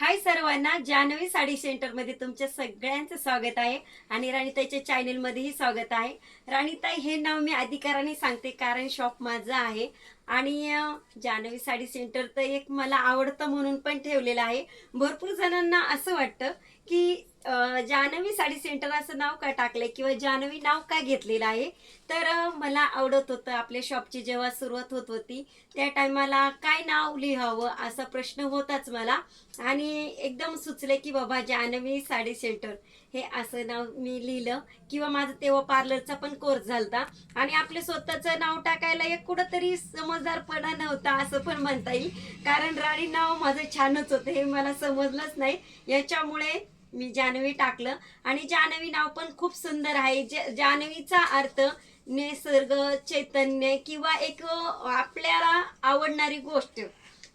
हाय सर्वांना जान्हवी साडी सेंटरमध्ये तुमच्या सगळ्यांचं स्वागत आहे आणि राणीताईच्या चॅनेल मध्येही स्वागत आहे. राणीताई हे नाव मी अधिकाराने सांगते कारण शॉप माझं आहे आणि जानवी जान्हवी साडी सेंटर तर एक मला आवडतं म्हणून पण ठेवलेलं आहे. भरपूर जणांना असं वाटतं की जानवी साडी सेंटर असं नाव का टाकलंय किंवा जानवी नाव का घेतलेलं आहे? तर मला आवडत होतं आपल्या शॉपची जेव्हा सुरुवात होत होती त्या टायमाला काय नाव लिहावं असा प्रश्न होताच मला. आणि एकदम सुचले की बाबा जानवी साडी सेंटर हे असं नाव मी लिहिलं. किंवा माझं तेव्हा पार्लरचा पण कोर्स झालता. आणि आपले स्वतःचं नाव टाकायला एक कुठंतरी समजदारपणा नव्हता असं पण म्हणता येईल. कारण राणी नाव माझं छानच होतं हे मला समजलंच नाही. याच्यामुळे मी जान्हवी टाकलं. आणि जानवी नाव पण खूप सुंदर आहे. जानवीचा अर्थ निसर्ग चैतन्य किंवा एक आपल्याला आवडणारी गोष्ट.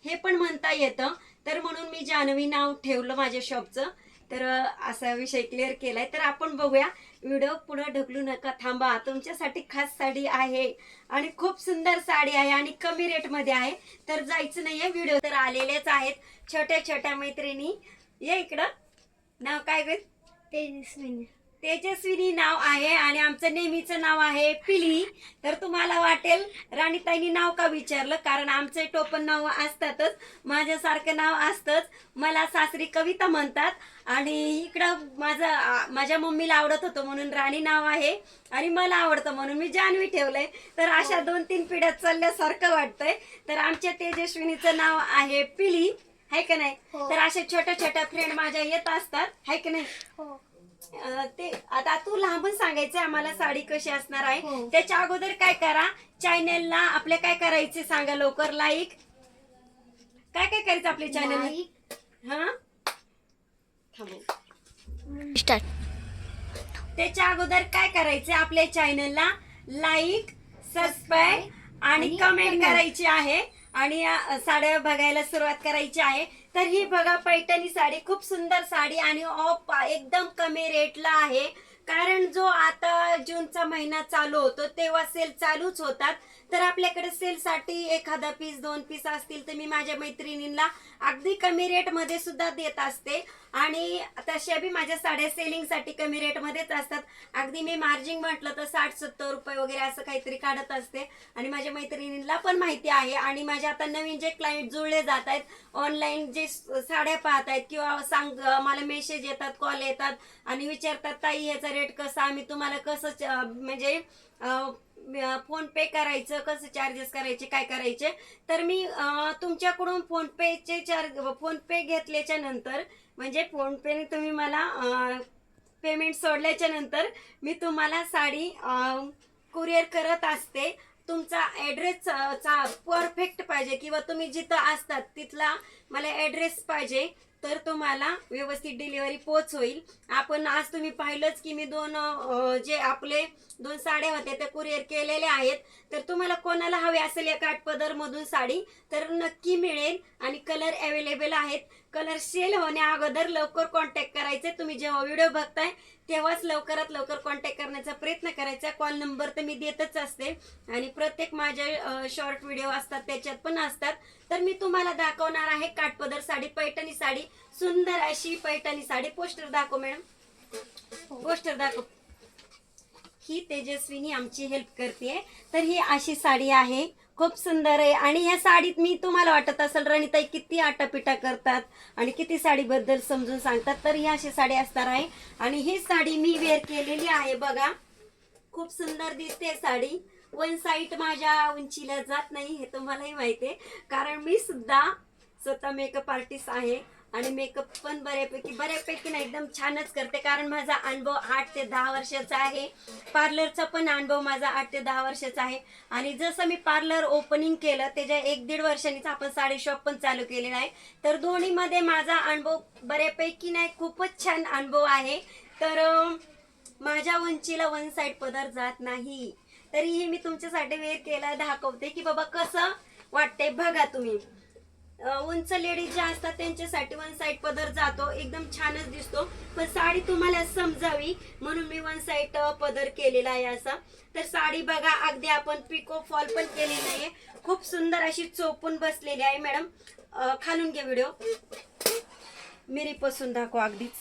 हे पण म्हणता येतं. तर म्हणून मी जानवी नाव ठेवलं माझ्या शॉपचं तर असा विषय क्लिअर केलाय. तर आपण बघूया. व्हिडिओ पुढे ढकलू नका. थांबा. तुमच्यासाठी खास साडी आहे. आणि खूप सुंदर साडी आहे आणि कमी रेटमध्ये आहे. तर जायचं नाहीये. व्हिडिओ तर आलेलेच आहेत. छोट्या छोट्या मैत्रिणी. ये इकडं. नाव काय ग? तेजस्विनी. तेजस्विनी नाव आहे आणि आमचं नेहमीचं नाव आहे पिली. तर तुम्हाला वाटेल राणीताईनी नाव का विचारलं? कारण आमचे टोपण नाव असतातच. माझ्यासारखं नाव असतंच. मला सासरी कविता म्हणतात. आणि इकडं माझं माझ्या मम्मीला आवडत होतं म्हणून राणी नाव आहे. आणि मला आवडतं म्हणून मी जान्हवी ठेवलंय. तर अशा दोन तीन पिढ्यात चालल्यासारखं वाटतंय. तर आमच्या तेजस्विनीचं नाव आहे पिली. आहे का नाही? हो. तर अशा छोट्या छोट्या फ्रेंड माझ्या येत असतात. आहे का नाही? हो. अं, ते आता तू लांबून सांगायचं आम्हाला साडी कशी असणार आहे. हो. त्याच्या अगोदर काय करा चॅनेलला आपले काय करायचे सांगा लवकर. लाईक काय काय करायचं आपल्या चॅनल. हा? थांबव. स्टार्ट त्याच्या अगोदर काय करायचे आपल्या चॅनलला लाईक सबस्क्राईब आणि आणि कमेंट comment. करायची आहे. आणि या साड्या बघायला सुरुवात करायची आहे. तर ही बघा पैठणी साडी. खूप सुंदर साडी आणि ऑफ एकदम कमी रेटला आहे. कारण जो आता जूनचा महिना चालू होतो तेव्हा सेल चालूच होतात. तर आपल्याकडे सेलसाठी एखादा पीस दोन पीस असतील तर मी माझ्या मैत्रिणींना अगदी कमी रेटमध्ये सुद्धा देत असते. आणि तशा बी माझ्या साड्या सेलिंगसाठी कमी रेटमध्येच असतात. अगदी मी मार्जिन म्हटलं तर साठ सत्तर रुपये वगैरे असं काहीतरी काढत असते. आणि माझ्या मैत्रिणींना पण माहिती आहे. आणि माझे आता नवीन जे क्लायंट जुळले जात आहेत ऑनलाईन जे साड्या पाहत आहेत किंवा सांग मला मेसेज येतात कॉल येतात आणि विचारतात ताई ह्याचा रेट कसा? आम्ही तुम्हाला कसं म्हणजे फोन पे करायचं कसं चार्जेस करायचे काय करायचे? तर मी तुमच्याकडून फोन पेचे चार्ज फोन पे घेतल्याच्या नंतर म्हणजे फोन पेने तुम्ही मला पेमेंट सोडल्याच्या नंतर मी तुम्हाला साडी कुरिअर करत असते. तुमचा ॲड्रेस चा परफेक्ट पाहिजे किंवा तुम्ही जिथं असतात तिथला मला ॲड्रेस पाहिजे तर तुम्हाला व्यवस्थित डिलिव्हरी पोच होईल आपण आज तुम्ही पाहिलंच की मी दोन जे आपले दोन साड्या होत्या त्या कुरिअर केलेल्या आहेत तर तुम्हाला कोणाला हवे असेल या काठपदर मधून साडी तर नक्की मिळेल आणि कलर अवेलेबल आहेत. कलर सेल होण्या अगोदर लवकर कॉन्टॅक्ट करायचे. तुम्ही जेव्हा व्हिडिओ बघताय तेव्हाच लवकरात लवकर कॉन्टॅक्ट करण्याचा प्रयत्न करायचा. कॉल नंबर तर मी देतच असते. आणि प्रत्येक माझ्या शॉर्ट व्हिडिओ असतात त्याच्यात पण असतात. तर मी तुम्हाला दाखवणार आहे काठपदर साडी पैठणी साडी. सुंदर अशी पैठणी साडी. पोस्टर दाखव मॅडम पोस्टर दाखव. ही तेजस्विनी आमची हेल्प करते तर ही अशी साडी आहे. खूप सुंदर आहे. आणि ह्या साडीत मी तुम्हाला वाटत असेल रणिताई किती आटापिटा करतात आणि किती साडीबद्दल समजून सांगतात तर ही अशी साडी असणार आहे. आणि ही साडी मी वेअर केलेली आहे बघा. खूप सुंदर दिसते साडी. वन साईड माझ्या उंचीला जात नाही हे तुम्हालाही माहिती आहे. कारण मी सुद्धा स्वतः मेकअप आर्टिस्ट आहे. आणि मेकअप पण बऱ्यापैकी बऱ्यापैकी ना एकदम छानच करते. कारण माझा अनुभव आठ ते दहा वर्षाचा आहे. पार्लरचा पण अनुभव माझा आठ ते दहा वर्षाचा आहे. आणि जसं मी पार्लर ओपनिंग केलं त्याच्या एक दीड वर्षांनीच आपण साडी शॉप पण चालू केलेला आहे. तर दोन्हीमध्ये माझा अनुभव बऱ्यापैकी नाही खूपच छान अनुभव आहे. तर माझ्या उंचीला वन साईड पदर जात नाही. तरीही मी तुमच्यासाठी वेळ केला दाखवते की बाबा कसं वाटतंय बघा तुम्ही. उंच लेडीज ज्या असतात त्यांच्यासाठी वन साईड पदर जातो. एकदम छानच दिसतो. पण साडी तुम्हाला समजावी म्हणून मी वन साईड पदर केलेला आहे असा. तर साडी बघा अगदी आपण पिको फॉल पण केलेली नाहीये. खूप सुंदर अशी चोपून बसलेली आहे मॅडम खालून घे व्हिडिओ मिरीपासून दाखव अगदीच.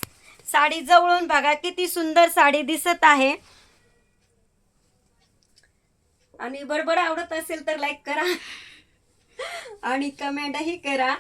साडी जवळून बघा किती सुंदर साडी दिसत आहे. आणि बडबड आवडत असेल तर लाईक करा. आणि कमेंटही करा.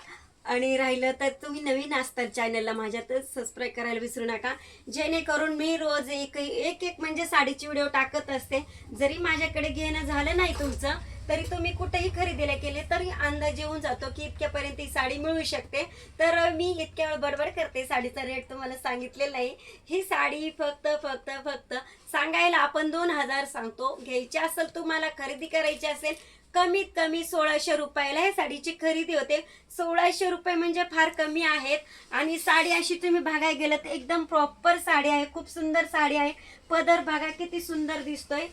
आणि राहिलं तर तुम्ही नवीन असतात चॅनलला माझ्या तर सबस्क्राईब करायला विसरू नका. जेणेकरून मी रोज एक एक एक म्हणजे साडीची व्हिडिओ टाकत असते. जरी माझ्याकडे घेणं झालं नाही तुमचं तरी तुम्ही कुठेही खरेदीला केले तरी अंदाज येऊन जातो की इतक्यापर्यंत ही साडी मिळू शकते. तर मी इतक्या वेळ बडबड करते. साडीचा रेट तुम्हाला सांगितलेला आहे. ही साडी फक्त फक्त फक्त सांगायला आपण दोन हजार सांगतो. घ्यायची असेल तुम्हाला खरेदी करायची असेल कमीत कमी सोळाशे रुपयाला या साडीची खरेदी होते. सोळाशे रुपये म्हणजे फार कमी आहेत. आणि साडी अशी तुम्ही बघायला गेलं तर एकदम प्रॉपर साडी आहे. खूप सुंदर साडी आहे. पदर बघा किती सुंदर दिसतोय.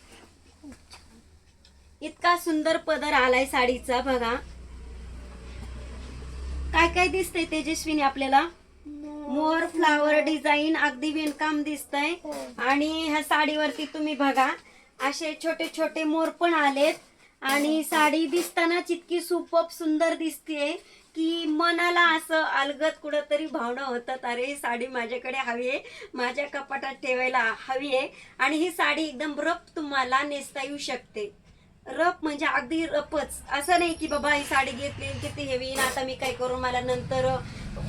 इतका सुंदर पदर आलाय साडीचा बघा. काय काय दिसतंय तेजस्विनी आपल्याला? मोर फ्लावर डिझाईन अगदी विणकाम दिसतंय. आणि ह्या साडीवरती तुम्ही बघा. असे छोटे छोटे मोर पण आलेत. आणि साडी दिसताना इतकी सुपप सुंदर दिसते की मनाला असं अलगत कुठंतरी भावना होतात. अरे ही साडी माझ्याकडे हवी आहे माझ्या कपाटात ठेवायला हवी आहे आणि ही साडी एकदम रफ तुम्हाला नेसता येऊ शकते. रफ म्हणजे अगदी रफच. असं नाही की बाबा ही साडी घेतली किती हेवी आता मी काय करू? मला नंतर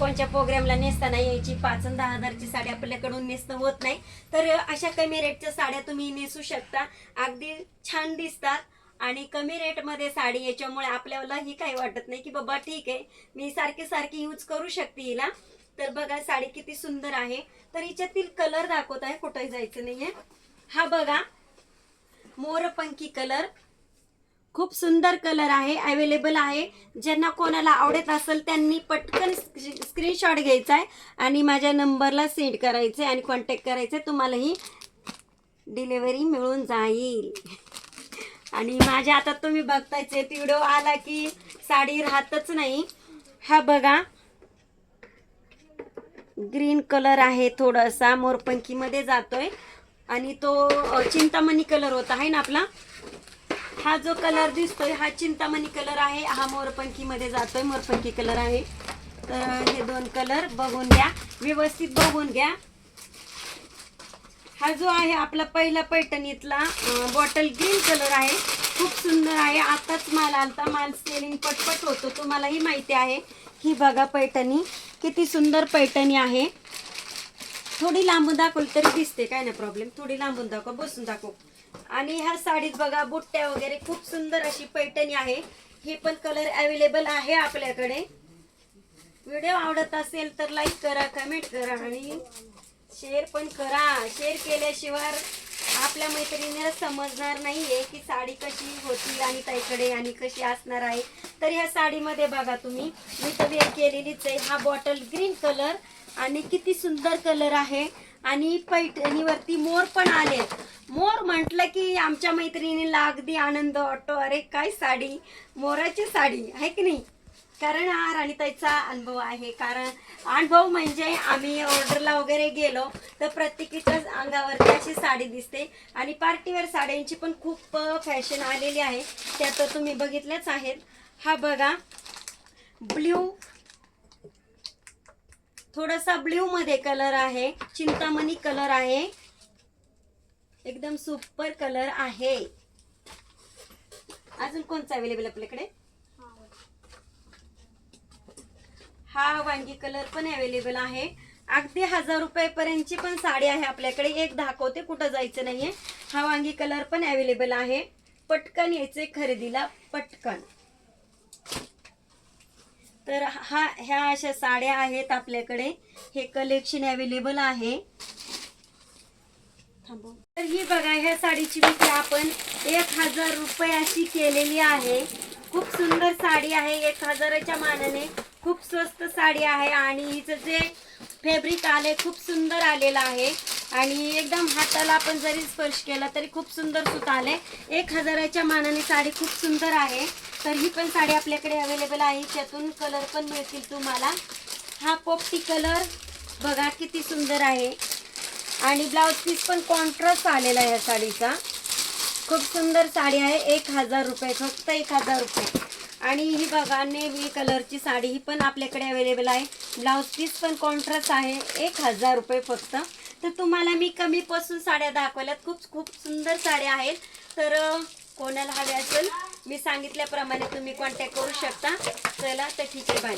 कोणत्या प्रोग्रामला नेसता नाही यायची पाच दहा हजारची साडी आपल्याकडून नेसणं होत नाही. तर अशा कमी रेटच्या साड्या तुम्ही नेसू शकता. अगदी छान दिसतात. आणि कमी रेटमध्ये साडी याच्यामुळे आपल्याला ही काही वाटत नाही की बाबा ठीक आहे मी सारखी सारखी यूज करू शकते हिला. तर बघा साडी किती सुंदर आहे. तर हिच्यातील कलर दाखवत आहे कुठेही जायचं नाहीये. हा बघा मोरपंखी कलर खूप सुंदर कलर आहे अवेलेबल आहे. ज्यांना कोणाला आवडत असेल त्यांनी पटकन स्क्रीनशॉट घ्यायचा आहे आणि माझ्या नंबरला सेंड करायचे आणि कॉन्टॅक्ट करायचे. तुम्हालाही डिलेवरी मिळून जाईल. आणि माझ्या आता तुम्ही बघतायच व्हिडिओ आला की साडी राहतच नाही. हा बघा. ग्रीन कलर आहे थोडासा मोरपंखीमध्ये जातोय. आणि तो चिंतामणी कलर होता आहे ना आपला? हा जो कलर दिसतोय हा चिंतामणी कलर आहे हा मोरपंखीमध्ये जातोय मोरपंखी कलर आहे. तर हे दोन कलर बघून घ्या. व्यवस्थित बघून घ्या. हा जो आहे आपला पहिला पैठणीतला बॉटल ग्रीन कलर आहे. खूप सुंदर आहे. आताच माल आलता. माल सेलिंग पटपट होतो. तुम्हालाही माहिती आहे ही बघा पैठणी किती सुंदर पैठणी आहे. थोडी लांबून दाखवली तरी दिसते काय नाही प्रॉब्लेम थोडी लांबून दाखव बसून दाखव. आणि ह्या साडीत बघा बुट्ट्या वगैरे खूप सुंदर अशी पैठणी आहे. हे पण कलर अवेलेबल आहे आपल्याकडे. व्हिडिओ आवडत असेल तर लाईक करा कमेंट करा आणि शेअर पण करा. शेअर केल्याशिवाय आपल्या मैत्रिणीला समजणार नाहीये की साडी कशी होती आणि ताईकडे आणि कशी असणार आहे. तर ह्या साडीमध्ये बघा तुम्ही. मी तर वेअर केलेलीच आहे. हा बॉटल ग्रीन कलर आणि किती सुंदर कलर आहे. आणि पैठणीवरती मोर पण आले मोर म्हटलं की आमच्या मैत्रिणीला अगदी आनंद वाटतो. अरे काय साडी? मोराची साडी. आहे की नाही? कारण हा राणीताईचा अनुभव आहे. कारण अनुभव म्हणजे आम्ही ऑर्डरला वगैरे गेलो तर प्रत्येकीच्याच अंगावरती अशी साडी दिसते. आणि पार्टीवेअर साड्यांची पण खूप फॅशन आलेली आहे. त्या तर तुम्ही बघितल्याच आहेत. हा बघा ब्ल्यू थोडासा ब्ल्यू मध्ये कलर आहे. चिंतामणी कलर आहे. एकदम सुपर कलर आहे. अजून कोणता अवेलेबल आपल्याकडे? हा वांगी कलर पण अवेलेबल आहे. अगदी हजार रुपयापर्यंतची पण साडी आहे आपल्याकडे. एक दाखवते कुठं जायचं नाहीये. हा वांगी कलर पण अवेलेबल आहे. पटकन यायचे खरेदीला पटकन. तर हा ह्या अशा साड्या आहेत आपल्याकडे. हे कलेक्शन अवेलेबल आहे. तर ही बघा ह्या साडीची विक्री आपण एक हजार रुपये अशी केलेली आहे. खूप सुंदर साडी आहे एक हजाराच्या मानाने. खूप स्वस्त साडी आहे आणि हिचं जे फॅब्रिक आले खूप सुंदर आलेलं आहे. आणि एकदम हाताला आपण जरी स्पर्श केला तरी खूप सुंदर सुत आले एक हजाराच्या मानाने साडी खूप सुंदर आहे. तर ही पण साडी आपल्याकडे अवेलेबल आहे. त्यातून कलर पण मिळतील तुम्हाला. हा पोपटी कलर बघा किती सुंदर आहे. आणि ब्लाऊज पीस पण कॉन्ट्रास्ट आलेला आहे या साडीचा. खूप सुंदर साडी आहे. एक हजार रुपये फक्त एक हजार रुपये. आणि ही बघा नेव्ही कलरची साडी ही पण आपल्याकडे अवेलेबल आहे. ब्लाऊज पीस पण कॉन्ट्रास्ट आहे एक हजार रुपये फक्त. तर तुम्हाला मी कमीपासून साड्या दाखवल्यात. खूप खूप सुंदर साड्या आहेत. तर कोणाला हव्या असेल मी सांगितल्याप्रमाणे तुम्ही कॉन्टॅक्ट करू शकता. चला तर ठीक आहे बाय